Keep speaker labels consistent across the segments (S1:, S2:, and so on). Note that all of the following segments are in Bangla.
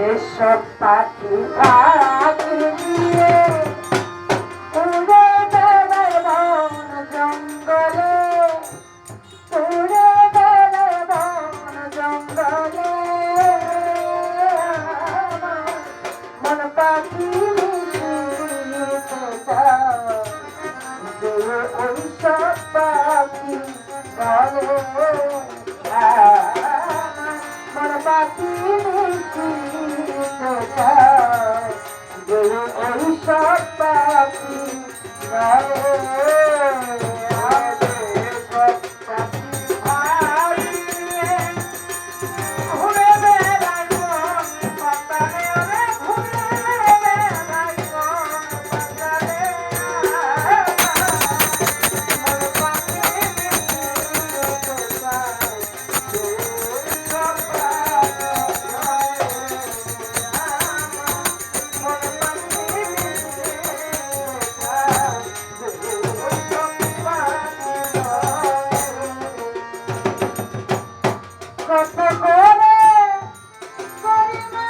S1: যেসব পাখি ভাড়া দিয়ে? ঔষধ পাখি Thank.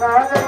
S1: পাখি